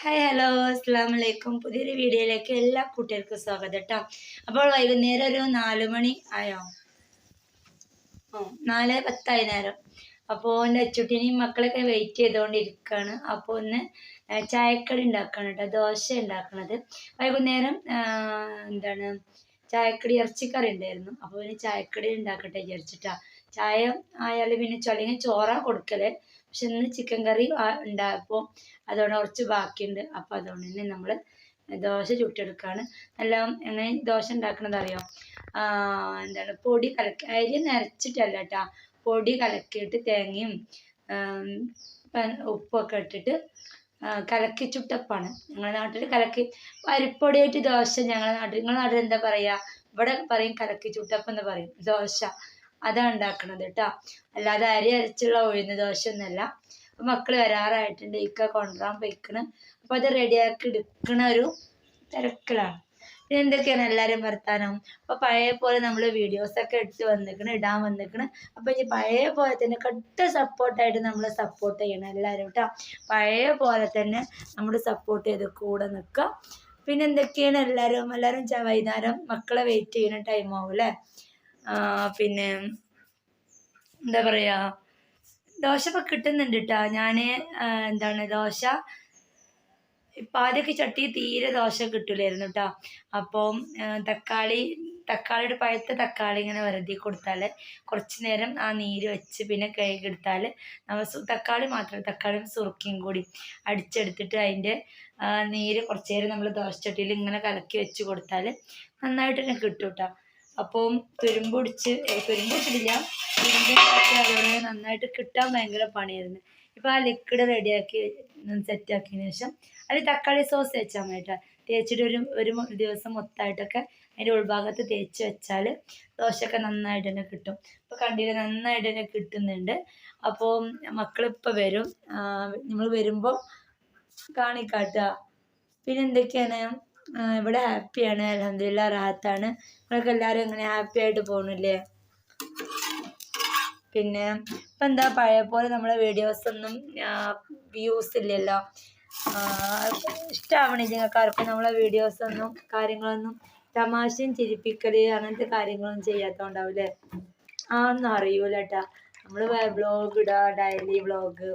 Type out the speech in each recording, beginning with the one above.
Hi hello അസ്സാം വലൈക്കും പുതിയൊരു വീഡിയോയിലേക്ക് എല്ലാ കൂട്ടുകാർക്കും സ്വാഗതം കേട്ടോ അപ്പോൾ വൈകുന്നേരം ഒരു നാല് മണി ആയോ? ഓ നാല് പത്തായി നേരം. അപ്പോൾ എന്റെ അച്ചുട്ടിനെയും മക്കളൊക്കെ വെയിറ്റ് ചെയ്തുകൊണ്ടിരിക്കുകയാണ് അപ്പോൾ ഒന്ന് ചായക്കട ചായക്കടി ഉണ്ടാക്കണം കേട്ടോ ദോശ ഉണ്ടാക്കണത്. വൈകുന്നേരം എന്താണ് ചായക്കടി ഇറച്ചിക്കറി ഉണ്ടായിരുന്നു. അപ്പോൾ പിന്നെ ചായക്കടി ഉണ്ടാക്കട്ടെ വിചാരിച്ചിട്ടാ. ചായ ആയാലും പിന്നെ ചൊല്ലെങ്കിൽ ചോറാ കൊടുക്കൽ. പക്ഷെ ഇന്ന് ചിക്കൻ കറി ഉണ്ടായപ്പോൾ അതുകൊണ്ട് കുറച്ച് ബാക്കിയുണ്ട്. അപ്പോൾ അതുകൊണ്ട് തന്നെ നമ്മൾ ദോശ ചുട്ടെടുക്കുകയാണ് നല്ല എങ്ങനെ ദോശ ഉണ്ടാക്കണത് അറിയോ? എന്താണ് പൊടി കലക്കി അരി നരച്ചിട്ടല്ല കേട്ടോ. പൊടി കലക്കിയിട്ട് തേങ്ങയും ഉപ്പൊക്കെ ഇട്ടിട്ട് കലക്കി ചുട്ടപ്പാണ്. ഞങ്ങളുടെ നാട്ടിൽ കലക്കി അരിപ്പൊടിയായിട്ട് ദോശ ഞങ്ങളുടെ നാട്ടിൽ നിങ്ങളുടെ നാട്ടിൽ എന്താ പറയുക ഇവിടെ പറയും കലക്കി ചുട്ടപ്പം എന്ന് പറയും ദോശ. അതാണ് ഉണ്ടാക്കണത് കേട്ടോ അല്ലാതെ അരി അരച്ചുള്ള ഉഴുന്ന് ദോശ ഒന്നല്ല അപ്പൊ മക്കൾ വരാറായിട്ടുണ്ട്. ഇക്ക കൊണ്ടുവരാൻ പോയിക്കണ്. അപ്പൊ അത് റെഡിയാക്കി എടുക്കണ ഒരു തിരക്കിലാണ്. പിന്നെ എന്തൊക്കെയാണ് എല്ലാരും വർത്താനം? അപ്പൊ പഴയ പോലെ നമ്മൾ വീഡിയോസ് ഒക്കെ എടുത്ത് വന്നിക്കണ് ഇടാൻ വന്നിക്കണ്. അപ്പൊ ഇനി പഴയ പോലെ തന്നെ കട്ട സപ്പോർട്ടായിട്ട് നമ്മൾ സപ്പോർട്ട് ചെയ്യണം എല്ലാരും കേട്ടോ പഴയ പോലെ തന്നെ നമ്മൾ സപ്പോർട്ട് ചെയ്ത് കൂടെ നിൽക്കുക പിന്നെ എന്തൊക്കെയാണ് എല്ലാവരും? എല്ലാരും ച- വൈകുന്നേരം മക്കളെ വെയിറ്റ് ചെയ്യുന്ന ആവും അല്ലേ പിന്നെ എന്താ പറയാ ദോശ ഇപ്പൊ കിട്ടുന്നുണ്ട് കേട്ടോ ഞാൻ എന്താണ് ദോശ ഇപ്പം ആദ്യമൊക്കെ ചട്ടി തീരെ ദോശ കിട്ടൂലായിരുന്നു കേട്ടോ അപ്പം തക്കാളി തക്കാളിയുടെ പഴുത്ത തക്കാളി ഇങ്ങനെ വെറുതെ കൊടുത്താൽ കുറച്ച് നേരം ആ നീര് വെച്ച് പിന്നെ കഴുകെടുത്താൽ നമ്മൾ തക്കാളി മാത്രം തക്കാളിയും സുറുക്കിയും കൂടി അടിച്ചെടുത്തിട്ട് അതിന്റെ നീര് കുറച്ച് നേരം നമ്മൾ ദോശച്ചട്ടിയിൽ ഇങ്ങനെ കലക്കി വെച്ച് കൊടുത്താൽ നന്നായിട്ട് തന്നെ കിട്ടും കേട്ടോ അപ്പം തുരുമ്പ് പിടിച്ച് ഏ, തുരുമ്പ് പിടിച്ചിട്ടില്ല. തുരുമ്പ് അതുകൊണ്ട് നന്നായിട്ട് കിട്ടാൻ ഭയങ്കര പണിയായിരുന്നു. ഇപ്പം ആ ലിക്വിഡ് റെഡിയാക്കി സെറ്റാക്കിയതിന് ശേഷം അതിൽ തക്കാളി സോസ് വെച്ചാൽ മതി കേട്ടോ. തേച്ചിട്ട് ഒരു ഒരു ദിവസം മൊത്തമായിട്ടൊക്കെ അതിന്റെ ഉൾഭാഗത്ത് തേച്ച് വെച്ചാൽ ദോശയൊക്കെ നന്നായിട്ട് തന്നെ കിട്ടും. ഇപ്പോൾ കണ്ടില്ല നന്നായിട്ട് തന്നെ കിട്ടുന്നുണ്ട്. അപ്പോൾ മക്കളിപ്പോൾ വരും. നമ്മൾ വരുമ്പോൾ കാണിക്കാട്ടുക പിന്നെ എന്തൊക്കെയാണ്? ഇവിടെ ഹാപ്പിയാണ് അലഹമില്ല റാഹത്താണ്. നിങ്ങൾക്ക് എല്ലാവരും ഇങ്ങനെ ഹാപ്പി ആയിട്ട് പോകണില്ലേ പിന്നെ ഇപ്പം എന്താ പഴയ പോലെ നമ്മളെ വീഡിയോസൊന്നും വ്യൂസ് ഇല്ലല്ലോ. ഇഷ്ടമാവണില്ല നിങ്ങൾക്ക് നമ്മളെ വീഡിയോസൊന്നും കാര്യങ്ങളൊന്നും തമാശയും ചിരിപ്പിക്കൽ അങ്ങനത്തെ കാര്യങ്ങളൊന്നും ചെയ്യാത്തോണ്ടാവില്ലേ? ആ ഒന്നും അറിയൂല കേട്ടാ നമ്മൾ വ്ളോഗ് ഇടുക ഡയലി വ്ളോഗ്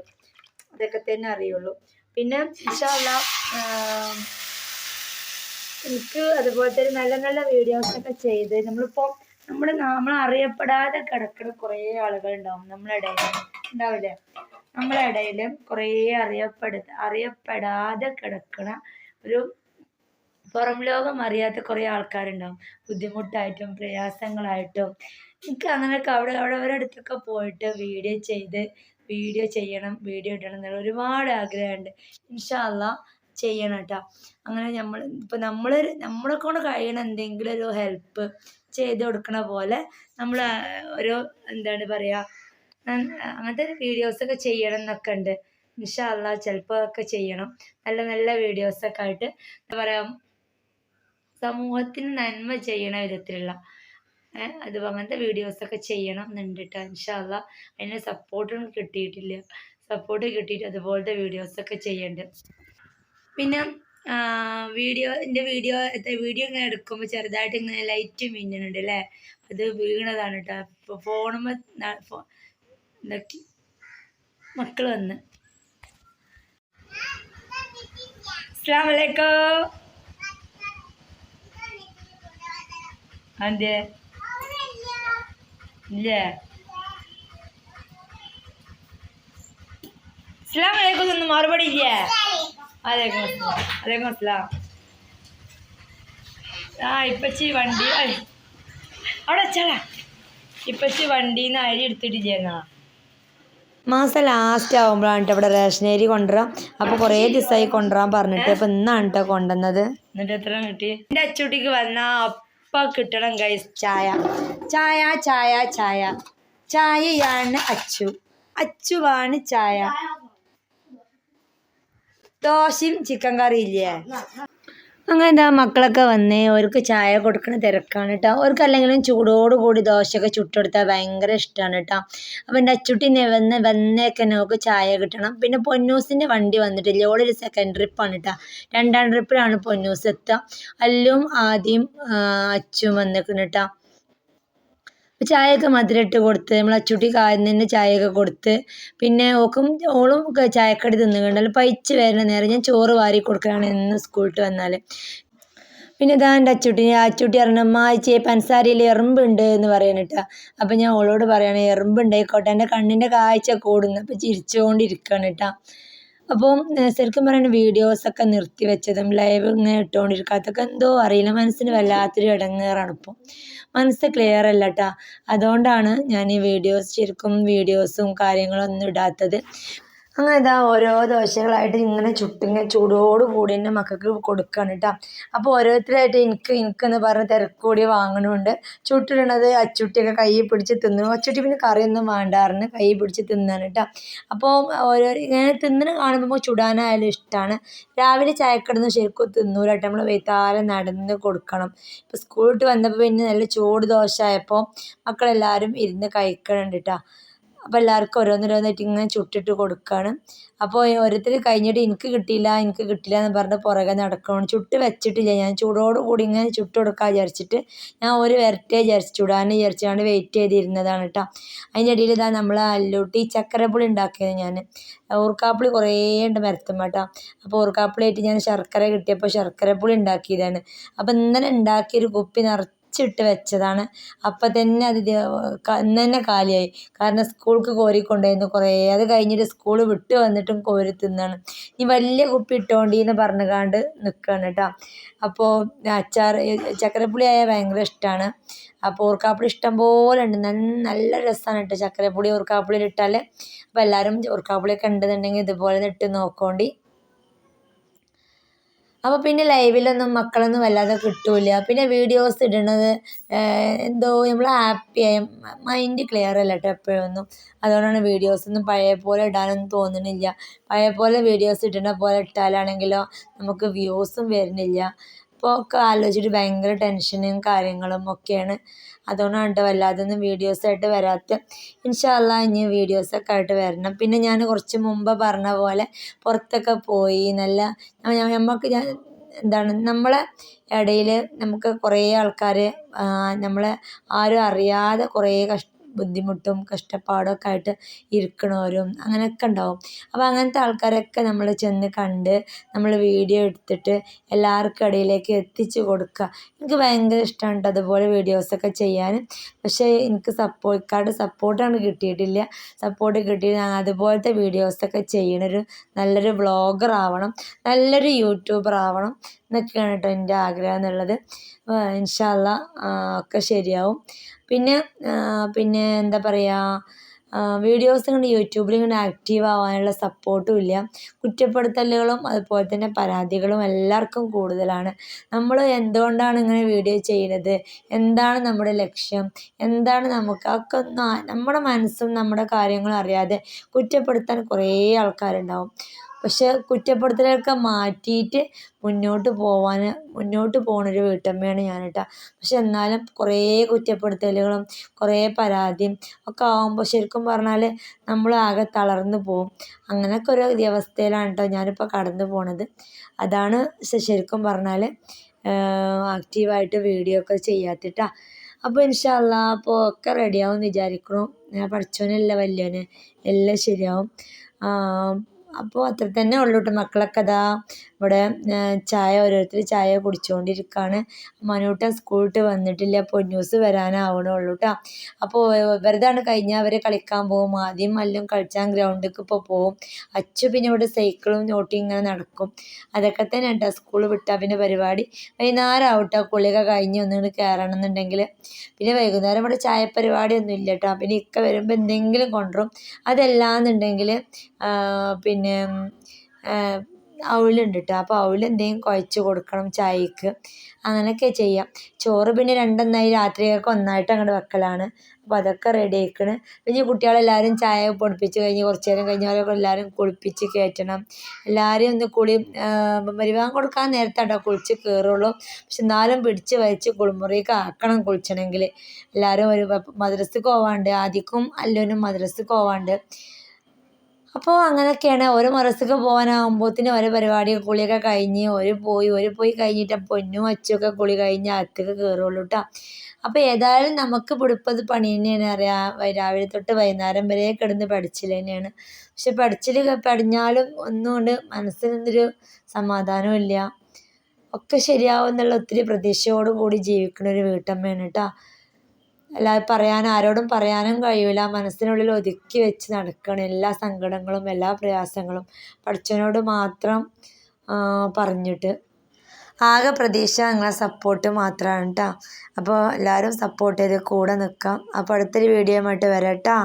അതൊക്കെ തന്നെ അറിയുള്ളൂ. പിന്നെ ഇൻഷാല്ല എനിക്ക് അതുപോലത്തെ ഒരു നല്ല നല്ല വീഡിയോസ് ഒക്കെ ചെയ്ത് നമ്മളിപ്പോൾ നമ്മൾ നമ്മൾ അറിയപ്പെടാതെ കിടക്കുന്ന കുറേ ആളുകൾ ഉണ്ടാവും നമ്മളെ ഇടയിൽ ഉണ്ടാവില്ലേ? നമ്മളെ ഇടയിൽ കുറേ അറിയപ്പെടു അറിയപ്പെടാതെ കിടക്കണ ഒരു പുറം ലോകം അറിയാത്ത കുറേ ആൾക്കാരുണ്ടാവും. ബുദ്ധിമുട്ടായിട്ടും പ്രയാസങ്ങളായിട്ടും. എനിക്ക് അങ്ങനെയൊക്കെ അവിടെ അവിടെ അടുത്തൊക്കെ പോയിട്ട് വീഡിയോ ചെയ്ത് വീഡിയോ ചെയ്യണം വീഡിയോ ഇടണം എന്നുള്ള ഒരുപാട് ആഗ്രഹമുണ്ട്. ഇൻഷാല്ല ചെയ്യണം കേട്ടോ അങ്ങനെ നമ്മൾ ഇപ്പം നമ്മൾ നമ്മളെ കൊണ്ട് കഴിയണ എന്തെങ്കിലും ഒരു ഹെൽപ്പ് ചെയ്ത് കൊടുക്കണ പോലെ നമ്മൾ ഒരു എന്താണ് പറയുക അങ്ങനത്തെ വീഡിയോസൊക്കെ ചെയ്യണം എന്നൊക്കെ ഉണ്ട്. ഇൻഷാല്ല ചിലപ്പോൾ ഒക്കെ ചെയ്യണം. നല്ല നല്ല വീഡിയോസൊക്കെ ആയിട്ട് എന്താ പറയുക സമൂഹത്തിന് നന്മ ചെയ്യണ വിധത്തിലുള്ള അത് അങ്ങനത്തെ വീഡിയോസൊക്കെ ചെയ്യണം എന്നുണ്ട് കേട്ടോ ഇൻഷാല്ല അതിന് സപ്പോർട്ടൊന്നും കിട്ടിയിട്ടില്ല. സപ്പോർട്ട് കിട്ടിയിട്ട് അതുപോലത്തെ വീഡിയോസൊക്കെ ചെയ്യുന്നുണ്ട് പിന്നെ വീഡിയോ എന്റെ വീഡിയോ വീഡിയോ ഇങ്ങനെ എടുക്കുമ്പോൾ ചെറുതായിട്ട് ഇങ്ങനെ ലൈറ്റ് മിന്നുന്നുണ്ട് അല്ലേ? അത് വീണതാണ് കേട്ടോ ഇപ്പോൾ ഫോണുമ്പോൾ ഇതാക്കി മക്കൾ വന്ന്. അസ്സാം വലൈക്കും അതെ ഇല്ലേ? മറുപടി ഇല്ലേ? അലൈക്കും അസ്സലാം ആ ഇപ്പച്ചി വണ്ടി അവിടെ വെച്ചാടാ. ഇപ്പച്ചി വണ്ടിന്ന് അരി എടുത്തിട്ടില്ലേന്നാ മാസം ലാസ്റ്റ് ആകുമ്പോഴാണ് കേട്ടോ ഇവിടെ റേഷൻ അരി കൊണ്ടുവരാം അപ്പോൾ കുറേ ദിവസമായി കൊണ്ടുവരാൻ പറഞ്ഞിട്ട് അപ്പോൾ ഇന്നാണ് കേട്ടോ കൊണ്ടുവന്നത്. എന്നിട്ട് എത്ര കിട്ടി? എന്റെ അച്ചൂട്ടിക്ക് വന്നാൽ അപ്പ കിട്ടണം ഗൈസ് ചായ. ചായ ചായ ചായ. ചായയാണ് അച്ചു. അച്ചുവാണ് ചായ. ദോശയും ചിക്കൻ കറി ഇല്ലേ അങ്ങനെ എന്താ മക്കളൊക്കെ വന്നേ അവർക്ക് ചായ കൊടുക്കണ തിരക്കാണ് കേട്ടോ അവർക്ക് അല്ലെങ്കിലും ചൂടോട് കൂടി ദോശയൊക്കെ ചുട്ടെടുത്താൽ ഭയങ്കര ഇഷ്ടമാണ് കേട്ടോ അപ്പം എന്റെ അച്ചുട്ടി വന്ന് വന്നേക്കെ നമുക്ക് ചായ കിട്ടണം. പിന്നെ പൊന്നൂസിന്റെ വണ്ടി വന്നിട്ടില്ല ഓളൊരു സെക്കൻഡ് ട്രിപ്പാണ് കേട്ടോ രണ്ടാം ട്രിപ്പിലാണ് പൊന്നൂസ് എത്തുക അല്ലും ആദ്യം അച്ചും വന്നിക്കണം കേട്ടോ ചായയൊക്കെ മധുരമിട്ട് കൊടുത്ത് നമ്മൾ അച്ചുട്ടി കായുന്നതിന് ചായയൊക്കെ കൊടുത്ത് പിന്നെ ഓക്കും ഓളും ചായക്കടി തിന്നുകണ്ടല്ലോ പൈച്ച് വരുന്ന നേരം ഞാൻ ചോറ് വാരി കൊടുക്കുകയാണ് എന്ന് സ്കൂളിട്ട് വന്നാൽ പിന്നെ ഇതാ എന്റെ അച്ചുട്ടി അച്ചുട്ടി പറഞ്ഞു അമ്മായിച്ചേ പൻസാരിയിൽ എറുമ്പുണ്ട് എന്ന് പറയണിട്ടാ അപ്പം ഞാൻ ഓളോട് പറയണേ എറുമ്പുണ്ടായിക്കോട്ടെ എന്റെ കണ്ണിന്റെ കാഴ്ച കൂടുന്നു. അപ്പം ചിരിച്ചുകൊണ്ടിരിക്കുകയാണ് കേട്ടോ. അപ്പം ശരിക്കും പറയുന്ന വീഡിയോസൊക്കെ നിർത്തി വെച്ചതും ലൈവ് ഇങ്ങനെ ഇട്ടുകൊണ്ടിരിക്കാത്തൊക്കെ എന്തോ അറിയില്ല. മനസ്സിന് വല്ലാത്തൊരു ഇടങ്ങേറാണ് ഇപ്പം. മനസ്സ് ക്ലിയർ അല്ല കേട്ടോ അതുകൊണ്ടാണ് ഞാൻ ഈ വീഡിയോസ് ശരിക്കും വീഡിയോസും കാര്യങ്ങളൊന്നും ഇടാത്തത്. അങ്ങനെ ഇതാ ഓരോ ദോശകളായിട്ട് ഇങ്ങനെ ചുട്ടിങ്ങനെ ചൂടോട് കൂടി എന്റെ മക്കൾക്ക് കൊടുക്കുകയാണ് കേട്ടോ അപ്പോൾ ഓരോരുത്തരായിട്ട് എനിക്ക് എനിക്കെന്ന് പറഞ്ഞ് തിരക്കൂടി വാങ്ങണമുണ്ട് ചുട്ടിടണത് അച്ചുട്ടിയൊക്കെ കൈ പിടിച്ച് തിന്നു അച്ചുട്ടി പിന്നെ കറിയൊന്നും വേണ്ടാറിന് കൈ പിടിച്ച് തിന്നാണ് കേട്ടോ അപ്പോൾ ഓരോ ഇങ്ങനെ തിന്നണ കാണുമ്പോൾ ചുടാനായാലും ഇഷ്ടമാണ് രാവിലെ ചായക്കടന്ന് ശരിക്കും തിന്നൂല കേട്ടോ നമ്മൾ വൈത്താലം നടന്ന് കൊടുക്കണം. ഇപ്പോൾ സ്കൂളിട്ട് വന്നപ്പോൾ പിന്നെ നല്ല ചൂട് ദോശ ആയപ്പോൾ മക്കളെല്ലാവരും ഇരുന്ന് കഴിക്കണുണ്ട് കേട്ടോ അപ്പോൾ എല്ലാവർക്കും ഓരോന്നോരോന്നായിട്ട് ഇങ്ങനെ ചുട്ടിട്ട് കൊടുക്കുകയാണ് അപ്പോൾ ഓരോരുത്തർ കഴിഞ്ഞിട്ട് എനിക്ക് കിട്ടിയില്ല എനിക്ക് കിട്ടില്ല എന്ന് പറഞ്ഞ് പുറകെ നടക്കണം ചുട്ട് വെച്ചിട്ടില്ല. ഞാൻ ചൂടോട് കൂടി ഇങ്ങനെ ചുട്ട് കൊടുക്കാൻ വിചാരിച്ചിട്ട് ഞാൻ ഒരു വരട്ടെ വിചാരിച്ചു. ചുടാൻ വിചാരിച്ചാണ് വെയിറ്റ് ചെയ്തിരുന്നതാണ് കേട്ടോ അതിന്റെ ഇടയിൽ ഇതാ നമ്മൾ അല്ലൂട്ടി ചക്കരപ്പുളി ഉണ്ടാക്കിയത് ഞാൻ ഊർക്കാപ്പുളി കുറേ ഉണ്ട് മരത്തും കേട്ടോ അപ്പോൾ ഊർക്കാപ്പുളിയായിട്ട് ഞാൻ ശർക്കര കിട്ടിയപ്പോൾ ശർക്കരപ്പുളി ഉണ്ടാക്കിയതാണ്. അപ്പോൾ ഇന്നലെ ഉണ്ടാക്കിയൊരു കുപ്പി നിറച്ച് അച്ചിട്ട് വെച്ചതാണ്. അപ്പം തന്നെ അത് ഇന്ന് തന്നെ കാലിയായി. കാരണം സ്കൂൾക്ക് കോരി കൊണ്ടുപോയിരുന്നു കുറേ. അത് കഴിഞ്ഞിട്ട് സ്കൂൾ വിട്ട് വന്നിട്ടും കോരി തിന്നാണ്. ഇനി വലിയ കുപ്പി ഇട്ടോണ്ടി എന്ന് പറഞ്ഞുകാണ്ട് നിൽക്കുകയാണ് കേട്ടോ അപ്പോൾ അച്ചാർ ചക്കരപ്പുളി ആയാൽ ഭയങ്കര ഇഷ്ടമാണ് അപ്പോൾ ഓർക്കാപ്പുളി ഇഷ്ടം പോലെ ഉണ്ട് നല്ല രസമാണ് കേട്ടോ ചക്കരപ്പുളി ഓർക്കാപ്പുളിയിൽ ഇട്ടാൽ അപ്പോൾ എല്ലാവരും ഓർക്കാപ്പുളിയൊക്കെ ഉണ്ടെന്നുണ്ടെങ്കിൽ ഇതുപോലെ ഇട്ട് നോക്കോണ്ടി. അപ്പോൾ പിന്നെ ലൈവിലൊന്നും മക്കളൊന്നും വല്ലാതെ കിട്ടില്ല പിന്നെ വീഡിയോസ് ഇടുന്നത് എന്തോ നമ്മൾ ഹാപ്പിയായി മൈൻഡ് ക്ലിയർ അല്ല കേട്ടോ എപ്പോഴൊന്നും. അതുകൊണ്ടാണ് വീഡിയോസൊന്നും പഴയ പോലെ ഇടാനൊന്നും തോന്നണില്ല. പഴയ പോലെ വീഡിയോസ് ഇടണ പോലെ ഇട്ടാലാണെങ്കിലോ നമുക്ക് വ്യൂസും വരുന്നില്ല. അപ്പോൾ ഒക്കെ ആലോചിച്ചിട്ട് ഭയങ്കര ടെൻഷനും കാര്യങ്ങളും ഒക്കെയാണ്. അതുകൊണ്ടാണ് വല്ലാതൊന്നും വീഡിയോസായിട്ട് വരാത്ത ഇൻഷാല്ല ഇനി വീഡിയോസൊക്കെ ആയിട്ട് വരണം. പിന്നെ ഞാൻ കുറച്ച് മുമ്പ് പറഞ്ഞ പോലെ പുറത്തൊക്കെ പോയി നല്ല നമുക്ക് ഞാൻ എന്താണ് നമ്മളെ ഇടയിൽ നമുക്ക് കുറേ ആൾക്കാർ നമ്മളെ ആരും അറിയാതെ കുറേ കഷ്ട ബുദ്ധിമുട്ടും കഷ്ടപ്പാടൊക്കെ ആയിട്ട് ഇരിക്കണവരും അങ്ങനെയൊക്കെ ഉണ്ടാവും അപ്പോൾ അങ്ങനത്തെ ആൾക്കാരൊക്കെ നമ്മൾ ചെന്ന് കണ്ട് നമ്മൾ വീഡിയോ എടുത്തിട്ട് എല്ലാവർക്കും ഇടയിലേക്ക് എത്തിച്ച് കൊടുക്കുക എനിക്ക് ഭയങ്കര ഇഷ്ടമാണ് അതുപോലെ വീഡിയോസൊക്കെ ചെയ്യാൻ. പക്ഷേ എനിക്ക് സപ്പോർട്ട് സപ്പോർട്ടാണ് കിട്ടിയിട്ടില്ല. സപ്പോർട്ട് കിട്ടിയിട്ട് ഞാൻ അതുപോലത്തെ വീഡിയോസൊക്കെ ചെയ്യണൊരു നല്ലൊരു വ്ളോഗർ ആവണം. നല്ലൊരു യൂട്യൂബർ ആവണം എന്നൊക്കെയാണ് കേട്ടോ എന്റെ ആഗ്രഹം എന്നുള്ളത്. ഇൻഷാല്ല ഒക്കെ ശരിയാവും. പിന്നെ പിന്നെ എന്താ പറയുക വീഡിയോസ് ഇങ്ങനെ യൂട്യൂബിൽ ഇങ്ങനെ ആക്റ്റീവ് ആവാനുള്ള സപ്പോർട്ടും ഇല്ല. കുറ്റപ്പെടുത്തലുകളും അതുപോലെ തന്നെ പരാതികളും എല്ലാവർക്കും കൂടുതലാണ്. നമ്മൾ എന്തുകൊണ്ടാണ് ഇങ്ങനെ വീഡിയോ ചെയ്യുന്നത്? എന്താണ് നമ്മുടെ ലക്ഷ്യം? എന്താണ് നമുക്ക് ഒക്കെ നമ്മുടെ മനസ്സും നമ്മുടെ കാര്യങ്ങളും അറിയാതെ കുറ്റപ്പെടുത്താൻ കുറേ ആൾക്കാരുണ്ടാവും. പക്ഷെ കുറ്റപ്പെടുത്തലൊക്കെ മാറ്റിയിട്ട് മുന്നോട്ട് പോവാൻ മുന്നോട്ട് പോകണൊരു വീട്ടമ്മയാണ് ഞാൻ കേട്ടോ പക്ഷെ എന്നാലും കുറേ കുറ്റപ്പെടുത്തലുകളും കുറേ പരാതിയും ഒക്കെ ആകുമ്പോൾ ശരിക്കും പറഞ്ഞാൽ നമ്മൾ ആകെ തളർന്നു പോവും. അങ്ങനെയൊക്കെ ഒരു വ്യവസ്ഥയിലാണ് കേട്ടോ ഞാനിപ്പോൾ കടന്നു പോണത്. അതാണ് ശരിക്കും പറഞ്ഞാൽ ആക്റ്റീവായിട്ട് വീഡിയോ ഒക്കെ ചെയ്യാത്തിട്ടാ. അപ്പോൾ ഇൻഷാല്ല അപ്പോൾ ഒക്കെ റെഡിയാവും വിചാരിക്കണം. ഞാൻ പഠിച്ചോനല്ല വലിയവന് എല്ലാം ശരിയാവും. അപ്പോൾ അത്ര തന്നെ ഉള്ളൂ കേട്ടോ മക്കളൊക്കെ അതാ ഇവിടെ ചായ ഓരോരുത്തർ ചായ കുടിച്ചുകൊണ്ടിരിക്കുകയാണ് മനൂട്ടൻ സ്കൂൾ വിട്ട് വന്നിട്ടില്ല പൊന്നൂസ് വരാനാവണുള്ളൂ കേട്ടോ അപ്പോൾ വെറുതാണ് കഴിഞ്ഞാൽ അവർ കളിക്കാൻ പോകും ആദ്യം എല്ലാം കളിച്ചാൽ ഗ്രൗണ്ടിലേക്ക് ഇപ്പോൾ പോകും അച്ചു പിന്നെ ഇവിടെ സൈക്കിളും നോട്ടി ഇങ്ങനെ നടക്കും. അതൊക്കെ തന്നെ കേട്ടോ സ്കൂൾ വിട്ടാൽ പിന്നെ പരിപാടി. വൈകുന്നേരം ആവട്ടെ കുളിയൊക്കെ കഴിഞ്ഞ് ഒന്നുകൂടി കയറണം എന്നുണ്ടെങ്കിൽ പിന്നെ വൈകുന്നേരം ഇവിടെ ചായ പരിപാടി ഒന്നും ഇല്ല കേട്ടോ പിന്നെ ഇക്ക വരുമ്പോൾ എന്തെങ്കിലും കൊണ്ടുവരും അതല്ലാന്നുണ്ടെങ്കിൽ പിന്നെ അവലുണ്ട് കേട്ടോ അപ്പോൾ അവൽ എന്തെങ്കിലും കുഴച്ച് കൊടുക്കണം ചായക്ക്. അങ്ങനെയൊക്കെ ചെയ്യാം. ചോറ് പിന്നെ രണ്ടെണ്ണമായി രാത്രിയൊക്കെ ഒന്നായിട്ട് അങ്ങോട്ട് വെക്കലാണ്. അപ്പോൾ അതൊക്കെ റെഡി ആക്കണം പിന്നെ കുട്ടികളെല്ലാവരും ചായ പൊടിപ്പിച്ച് കഴിഞ്ഞ് കുറച്ച് നേരം കഴിഞ്ഞവരൊക്കെ എല്ലാവരും കുളിപ്പിച്ച് കയറ്റണം. എല്ലാവരും ഒന്ന് കുളി മരുവാൻ കൊടുക്കാൻ നേരത്താട്ടോ കുളിച്ച് കയറുള്ളൂ. പക്ഷെ എന്നാലും പിടിച്ച് വലിച്ച് കുളിമുറിയൊക്കെ ആക്കണം കുളിച്ചണമെങ്കിൽ എല്ലാവരും ഒരു മദ്രസക്ക് പോവാണ്ട്. ആദ്യക്കും അല്ലോനും മദ്രസക്ക് പോവാണ്ട്. അപ്പോൾ അങ്ങനെയൊക്കെയാണ് ഓരോ മറസ്സൊക്കെ പോകാനാകുമ്പോഴത്തേന് ഓരോ പരിപാടി കുളിയൊക്കെ കഴിഞ്ഞ് ഒരു പോയി. ഒരു പോയി കഴിഞ്ഞിട്ട് പൊന്നും അച്ചൊക്കെ കുളി കഴിഞ്ഞ് അകത്തേക്ക് കയറുള്ളൂ കേട്ടോ അപ്പോൾ ഏതായാലും നമുക്ക് പിടിപ്പത് പണി തന്നെയാണ് അറിയാം. രാവിലെ തൊട്ട് വൈകുന്നേരം വരെ കിടന്ന് പഠിച്ചിൽ തന്നെയാണ്. പക്ഷെ പഠിച്ചിൽ പഠിഞ്ഞാലും ഒന്നുകൊണ്ട് മനസ്സിനൊന്നൊരു സമാധാനവും ഇല്ല. ഒക്കെ ശരിയാവും എന്നുള്ള ഒത്തിരി പ്രതീക്ഷയോടുകൂടി ജീവിക്കുന്ന ഒരു വീട്ടമ്മയാണ് കേട്ടോ അല്ലാതെ പറയാൻ ആരോടും പറയാനും കഴിയില്ല മനസ്സിനുള്ളിൽ ഒതുക്കി വെച്ച് നടക്കണം എല്ലാ സങ്കടങ്ങളും എല്ലാ പ്രയാസങ്ങളും പഠിച്ചവനോട് മാത്രം പറഞ്ഞിട്ട്. ആകെ പ്രതീക്ഷ നിങ്ങളെ സപ്പോർട്ട് മാത്രമാണ് കേട്ടോ അപ്പോൾ എല്ലാവരും സപ്പോർട്ട് ചെയ്ത് കൂടെ നിൽക്കാം അപ്പോൾ അടുത്തൊരു വീഡിയോ ആയിട്ട് വരാം കേട്ടോ